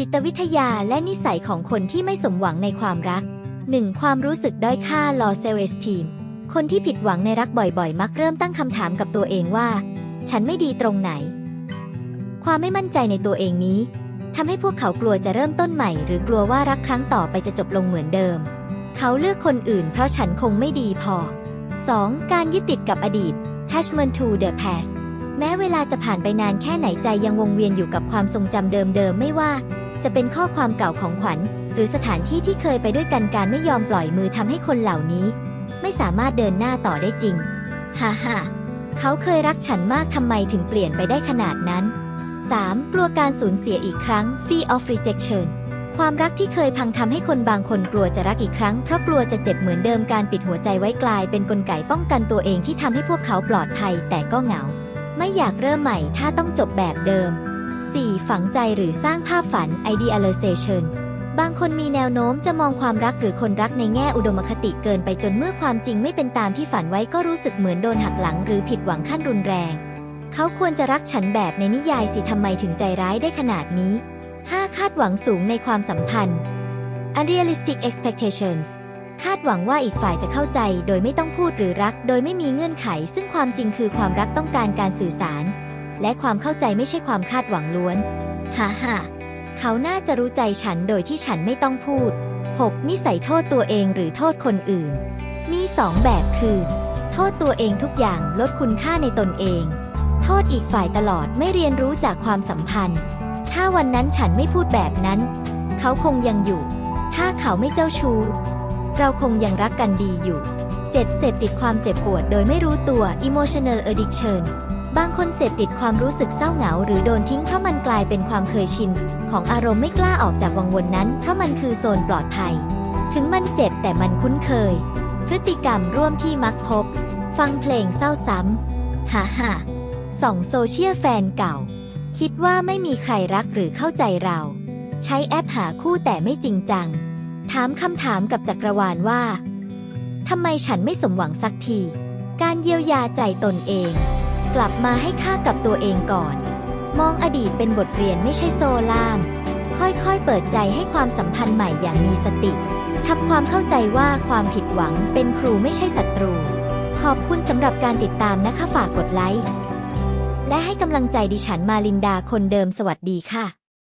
จิตวิทยาและนิสัยของคนที่ไม่สมหวังในความรัก 1. ความรู้สึกด้อยค่า low self esteem คนที่ผิดหวังในรักบ่อยๆ มักเริ่มตั้งคำถามกับตัวเองว่า ฉันไม่ดีตรงไหน ความไม่มั่นใจในตัวเองนี้ทำให้พวกเขากลัวจะเริ่มต้นใหม่ หรือกลัวว่ารักครั้งต่อไปจะจบลงเหมือนเดิม เขาเลือกคนอื่นเพราะฉันคงไม่ดีพอ 2. การยึดติดกับอดีต attachment to the past แม้เวลาจะผ่านไปนานแค่ไหนใจยังวงเวียนอยู่กับความทรงจำเดิมๆไม่ว่า จะเป็นข้อความเก่าของขวัญ หรือสถานที่ที่เคยไปด้วยกันการไม่ยอมปล่อยมือทำให้คนเหล่านี้ ไม่สามารถเดินหน้าต่อได้จริง ฮ่าฮ่าเขาเคยรักฉันมากทำไมถึงเปลี่ยนไปได้ขนาดนั้น 3. กลัวการสูญเสียอีกครั้ง fear of rejection ความรักที่เคยพังทำให้คนบางคนกลัวจะรักอีกครั้งเพราะกลัวจะเจ็บเหมือนเดิมการปิดหัวใจไว้กลายเป็นกลไกป้องกันตัวเองที่ทำให้พวกเขาปลอดภัยแต่ก็เหงา ไม่อยากเริ่มใหม่ถ้าต้องจบแบบเดิม 4. ฝังใจหรือสร้างภาพฝัน idealization บางคนมีแนวโน้มจะมองความรักหรือคนรักในแง่อุดมคติเกินไปจนเมื่อความจริงไม่เป็นตามที่ฝันไว้ก็รู้สึกเหมือนโดนหักหลังหรือผิดหวังขั้นรุนแรง เขาควรจะรักฉันแบบในนิยายสิทำไมถึงใจร้ายได้ขนาดนี้ 5. คาดหวังสูงในความสัมพันธ์ unrealistic expectations คาดหวังว่าอีกฝ่ายจะเข้าใจ โดยไม่ต้องพูดหรือรัก โดยไม่มีเงื่อนไข ซึ่งความจริงคือความรักต้องการการสื่อสาร และความเข้าใจไม่ใช่ความคาดหวังล้วน ฮ่าฮ่าเขาน่าจะรู้ใจฉันโดยที่ฉันไม่ต้องพูด 6. นิสัยโทษตัวเองหรือโทษคนอื่น มีสองแบบคือ โทษตัวเองทุกอย่างลดคุณค่าในตนเอง โทษอีกฝ่ายตลอดไม่เรียนรู้จากความสัมพันธ์ ถ้าวันนั้นฉันไม่พูดแบบนั้น เขาคงยังอยู่ ถ้าเขาไม่เจ้าชู้ เราคงยังรักกันดีอยู่ 7. เสพติดความเจ็บปวดโดยไม่รู้ตัว emotional addiction บางคนเสพติดความรู้สึกเศร้าเหงา หรือโดนทิ้งเพราะมันกลายเป็นความเคยชิน ของอารมณ์ไม่กล้าออกจากวังวนนั้น เพราะมันคือโซนปลอดภัย ถึงมันเจ็บแต่มันคุ้นเคย พฤติกรรมร่วมที่มักพบ ฟังเพลงเศร้าซ้ำฮ่าฮ่าส่องโซเชียลแฟนเก่า คิดว่าไม่มีใครรักหรือเข้าใจเรา ใช้แอปหาคู่แต่ไม่จริงจัง ถามคำถามกับจักรวาลว่าทำไมฉันไม่สมหวังสักที การเยียวยาใจตนเอง กลับมาให้ค่ากับตัวเองก่อน มองอดีตเป็นบทเรียนไม่ใช่โซล่าม ค่อยๆ เปิดใจให้ความสัมพันธ์ใหม่อย่างมีสติทำความเข้าใจว่าความผิดหวังเป็นครูไม่ใช่ศัตรู ขอบคุณสำหรับการติดตามนะคะฝากกดไลค์และให้กำลังใจดิฉันมาลินดาคนเดิมสวัสดีค่ะ